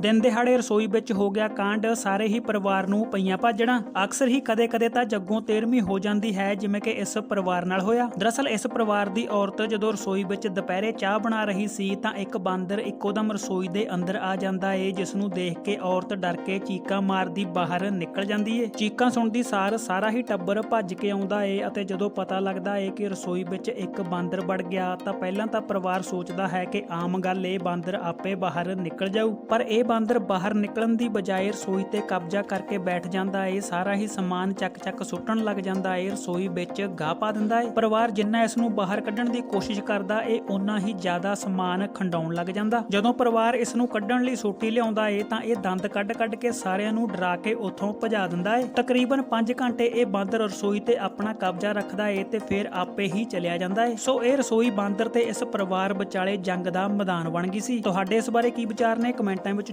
ਦਿਨ ਦਿਹਾੜੇ ਰਸੋਈ ਵਿੱਚ ਹੋ ਗਿਆ ਕਾਂਡ, ਸਾਰੇ ਹੀ ਪਰਿਵਾਰ ਨੂੰ ਪਈਆਂ ਭਾਜਣਾ ਅਕਸਰ ਹੀ ਕਦੇ-ਕਦੇ ਤਾਂ ਜੱਗੋਂ ਤੇਰਵੀਂ ਹੋ ਜਾਂਦੀ ਹੈ, ਜਿਵੇਂ ਕਿ ਇਸ ਪਰਿਵਾਰ ਨਾਲ ਹੋਇਆ। ਦਰਅਸਲ ਇਸ ਪਰਿਵਾਰ ਦੀ ਔਰਤ ਜਦੋਂ ਰਸੋਈ ਵਿੱਚ ਦੁਪਹਿਰੇ ਚਾਹ ਬਣਾ ਰਹੀ ਸੀ, ਤਾਂ ਇੱਕ ਬਾਂਦਰ ਇੱਕੋਦਮ ਰਸੋਈ ਦੇ ਅੰਦਰ ਆ ਜਾਂਦਾ ਏ ਜਿਸ ਨੂੰ ਦੇਖ ਕੇ ਔਰਤ ਡਰ ਕੇ ਚੀਕਾਂ ਮਾਰਦੀ ਬਾਹਰ ਨਿਕਲ ਜਾਂਦੀ ਏ। ਚੀਕਾਂ ਸੁਣਦੀ ਸਾਰ ਸਾਰਾ ਹੀ ਟੱਬਰ ਭੱਜ ਕੇ ਆਉਂਦਾ ਏ ਅਤੇ ਜਦੋਂ ਪਤਾ ਲੱਗਦਾ ਏ ਕਿ ਰਸੋਈ ਵਿੱਚ ਇੱਕ ਬਾਂਦਰ ਵੜ ਗਿਆ, ਤਾਂ ਪਹਿਲਾਂ ਤਾਂ ਪਰਿਵਾਰ ਸੋਚਦਾ ਹੈ ਕਿ ਆਮ ਗੱਲ ਏ, ਬਾਂਦਰ ਆਪੇ ਬਾਹਰ ਨਿਕਲ ਜਾਊ। ਪਰ ਇਹ ਬਾਂਦਰ ਬਾਹਰ ਨਿਕਲਣ ਦੀ ਬਜਾਏ ਰਸੋਈ ਤੇ ਕਬਜ਼ਾ ਕਰਕੇ ਬੈਠ ਜਾਂਦਾ ਏ। ਸਾਰਾ ਹੀ ਸਮਾਨ ਚੱਕ-ਚੱਕ ਸੁੱਟਣ ਲੱਗ ਜਾਂਦਾ ਏ। ਰਸੋਈ ਵਿੱਚ ਗਾਹ ਪਾ ਦਿੰਦਾ ਏ। ਪਰਿਵਾਰ ਜਿੰਨਾ ਇਸ ਨੂੰ ਬਾਹਰ ਕੱਢਣ ਦੀ ਕੋਸ਼ਿਸ਼ ਕਰਦਾ ਏ, ਓਨਾ ਹੀ ਜ਼ਿਆਦਾ ਸਮਾਨ ਖੰਡਾਉਣ ਲੱਗ ਜਾਂਦਾ। ਜਦੋਂ ਪਰਿਵਾਰ ਇਸ ਨੂੰ ਕੱਢਣ ਲਈ ਸੋਟੀ ਲਿਆਉਂਦਾ ਏ, ਤਾਂ ਇਹ ਦੰਦ ਕੱਢ-ਕੱਢ ਕੇ ਸਾਰਿਆਂ ਨੂੰ ਡਰਾ ਕੇ ਉੱਥੋਂ ਭਜਾ ਦਿੰਦਾ ਏ। ਤਕਰੀਬਨ 5 ਘੰਟੇ ਇਹ ਬਾਂਦਰ ਰਸੋਈ ਤੇ ਆਪਣਾ ਕਬਜ਼ਾ ਰੱਖਦਾ ਏ ਤੇ ਫਿਰ ਆਪੇ ਹੀ ਚਲਿਆ ਜਾਂਦਾ ਏ। ਸੋ ਇਹ ਰਸੋਈ ਬਾਂਦਰ ਤੇ ਇਸ ਪਰਿਵਾਰ ਵਿਚਾਲੇ ਜੰਗ ਦਾ ਮੈਦਾਨ ਬਣ ਗਈ ਸੀ। ਤੁਹਾਡੇ ਇਸ ਬਾਰੇ ਕੀ ਵਿਚਾਰ ਨੇ? ਕਮੈਂਟਾਂ ਵਿੱਚ